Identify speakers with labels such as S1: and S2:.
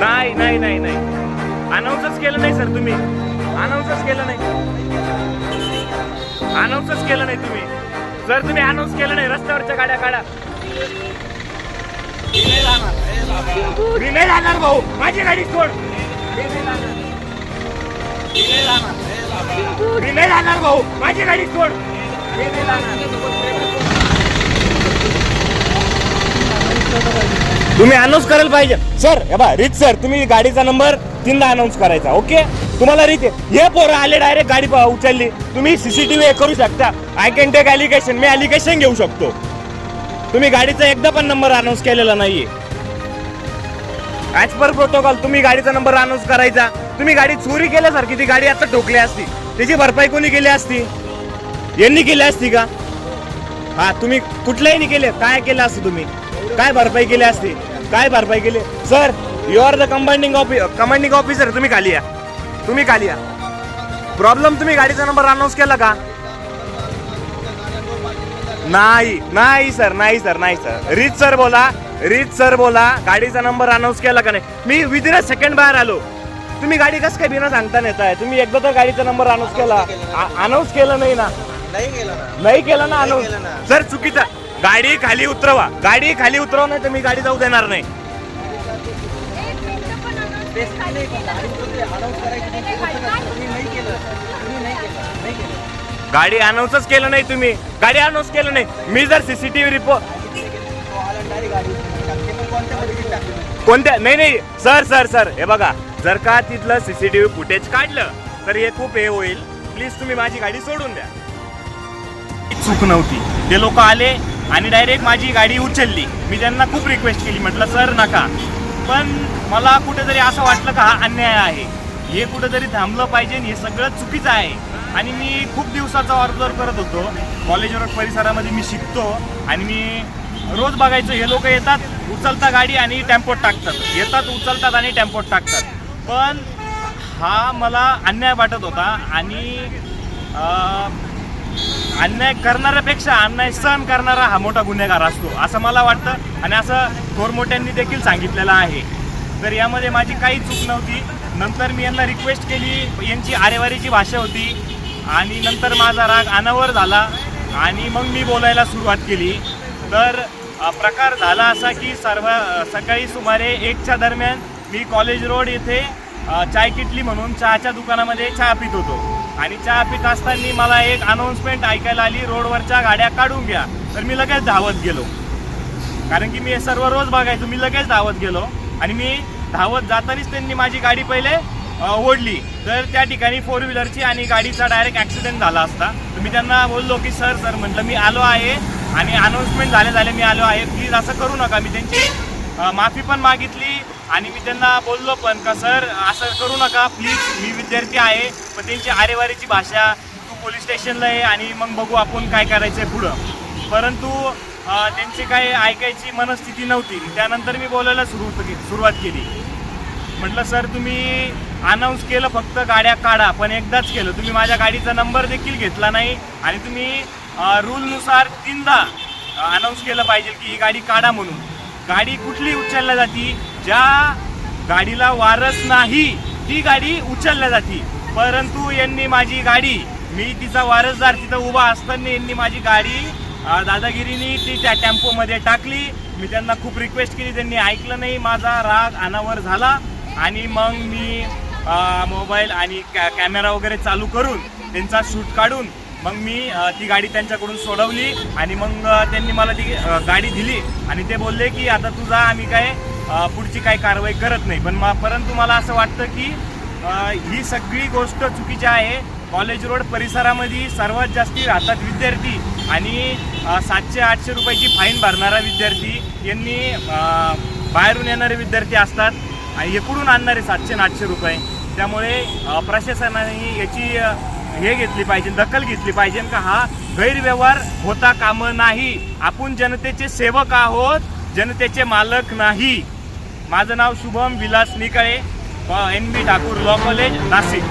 S1: नाही नाही नाही नाही. अनाऊन्सच केलं नाही सर तुम्ही. अनाऊन्सच केलं नाही. अनाऊन्सच केलं नाही तुम्ही. सर तुम्ही अनाऊन्स केलं नाही रस्त्यावरच्या गाड्या काढा. मी नाही जाणार भाऊ. माझी गाडी सोड. मी नाही जाणार. भाऊ. माझी गाडी सोड. मी नाही जाणार. तुम्ही अनाऊन्स करायला पाहिजे. सर हे बा रीत सर तुम्ही गाडीचा नंबर तीनदा अनाऊन्स करायचा ओके तुम्हाला रीत हे पोरं आले डायरेक्ट गाडी प- उचलली. तुम्ही सीसीटीव्ही हे करू शकता. आय कॅन टेक ॲलिगेशन मी ॲलिगेशन घेऊ शकतो. तुम्ही गाडीचा एकदा पण नंबर अनाऊन्स केलेला नाहीये. ॲज पर प्रोटोकॉल तुम्ही गाडीचा नंबर अनाऊन्स करायचा. तुम्ही गाडी चोरी केल्यासारखी ती गाडी आता ठोकली असती. त्याची भरपाई कोणी केली असती? यांनी केली असती का? हा तुम्ही कुठल्याही केले. काय केलं असतं तुम्ही? काय भरपाई केली असती? काय भरपाई केली? Sir you are the commanding ऑफि commanding officer तुम्ही खाली या. तुम्ही खाली या. प्रॉब्लेम तुम्ही गाडीचा नंबर अनाऊन्स केला का? नाही नाही सर नाही सर नाही सर रीत सर बोला. रीत सर बोला. गाडीचा नंबर अनाऊन्स केला का नाही? मी विदिन अ सेकंड बाहेर आलो. तुम्ही गाडी कसं काय बिना सांगता नेताय? तुम्ही एकदा तर गाडीचा नंबर अनाऊन्स केला. अनाऊन्स केलं. नाही ना?
S2: नाही
S1: केलं ना. अनाऊन्स. सर चुकीचा. गाडी खाली उतरवा. गाडी खाली उतरवा नाही तर मी गाडी जाऊ देणार नाही. गाडी अनाऊन्सच केलं नाही तुम्ही. गाडी अनाऊन्स केलं नाही. मी जर सीसीटीव्ही रिपोर्ट
S2: कोणत्या? नाही.
S1: कोणत्या नाही. नाही सर सर सर. हे बघा. जर का तिथलं सीसीटीव्ही फुटेज काढलं तर हे खूप हे होईल. प्लीज तुम्ही माझी गाडी सोडून द्या. चूक नव्हती. ते लोक आले आणि डायरेक्ट माझी गाडी उचलली. मी त्यांना खूप रिक्वेस्ट केली म्हटलं सर नका. पण मला कुठेतरी असं वाटलं का हा अन्याय आहे. हे कुठेतरी थांबलं पाहिजे हे सगळं चुकीचं आहे. आणि मी खूप दिवसाचा ऑर्डर करत होतो. कॉलेज रोड परिसरामध्ये मी शिकतो आणि मी रोज बघायचो हे लोक येतात उचलता गाडी आणि टेम्पोत टाकतात. येतात उचलतात आणि टेम्पोत टाकतात. पण हा मला अन्याय वाटत होता आणि अन्याय करणाऱ्यापेक्षा अन्याय सहन करणारा हा मोठा गुन्हेगार असतो असं मला वाटतं आणि असं थोरमोठ्यांनी देखील सांगितलेलं आहे. तर यामध्ये माझी काही चूक नव्हती. नंतर मी यांना रिक्वेस्ट केली यांची आरेवारीची भाषा होती आणि नंतर माझा राग अनावर झाला आणि मग मी बोलायला सुरुवात केली. तर प्रकार झाला असा की सर्व सकाळी सुमारे एकच्या दरम्यान मी कॉलेज रोड येथे चाय किटली म्हणून चहाच्या दुकानामध्ये चहा पित होतो. आणि चहा पित असताना मला एक अनाऊन्समेंट ऐकायला आली. रोडवरच्या गाड्या काढून घ्या. तर मी लगेच धावत गेलो. कारण की मी हे सर्व रोज बघायचो. मी लगेच धावत गेलो. आणि मी धावत जातानाच त्यांनी माझी गाडी पहिले ओढली. तर त्या ठिकाणी फोर व्हीलरची आणि गाडीचा डायरेक्ट ॲक्सिडेंट झाला असता. तर मी त्यांना बोललो की सर सर म्हटलं मी आलो आहे. आणि अनाऊन्समेंट झाले झाले मी आलो आहे. प्लीज असं करू नका. मी त्यांची माफी पण मागितली. आणि मी त्यांना बोललो पण का सर असं करू नका प्लीज मी विद्यार्थी आहे पण त्यांची आरेवारीची भाषा तू पोलीस स्टेशनला आहे आणि मग बघू आपण काय करायचं आहे पुढं. परंतु त्यांची काय ऐकायची मनस्थिती नव्हती. त्यानंतर मी बोलायला सुरू सुरुवात केली. म्हटलं सर तुम्ही अनाऊन्स केलं फक्त गाड्या काढा पण एकदाच केलं. तुम्ही माझ्या गाडीचा नंबर देखील घेतला नाही आणि तुम्ही रूलनुसार तीनदा अनाऊन्स केलं पाहिजे की ही गाडी काढा म्हणून. गाडी कुठली उचलल्या जाती? ज्या गाडीला वारस नाही ती गाडी उचलल्या जाती. परंतु यांनी माझी गाडी मी तिचा वारसदार तिथं उभा असताना यांनी माझी गाडी दादागिरीनी ती त्या टेम्पोमध्ये टाकली. मी त्यांना खूप रिक्वेस्ट केली त्यांनी ऐकलं नाही माझा राग अनावर झाला. आणि मग मी मोबाईल आणि कॅ कॅमेरा वगैरे चालू करून त्यांचा शूट काढून मग मी ती गाडी त्यांच्याकडून सोडवली. आणि मग त्यांनी मला ती गाडी दिली. आणि ते बोलले की आता तुझा आम्ही काय पुढची काही कारवाई करत नाही. पण मा परंतु मला असं वाटतं की ही सगळी गोष्ट चुकीची आहे. कॉलेज रोड परिसरामध्ये सर्वात जास्ती राहतात विद्यार्थी आणि सातशे आठशे रुपयाची फाईन भरणारा विद्यार्थी. यांनी बाहेरून येणारे विद्यार्थी असतात आणि एकूडून आणणारे सातशे आठशे रुपये. त्यामुळे प्रशासनाने याची हे घेतली पाहिजे दखल घेतली पाहिजे का हा गैरव्यवहार होता कामं नाही. आपण जनतेचे सेवक आहोत जनतेचे मालक नाही. माझं नाव Shubham Vilas Nikale N B Thakur law college Nashik.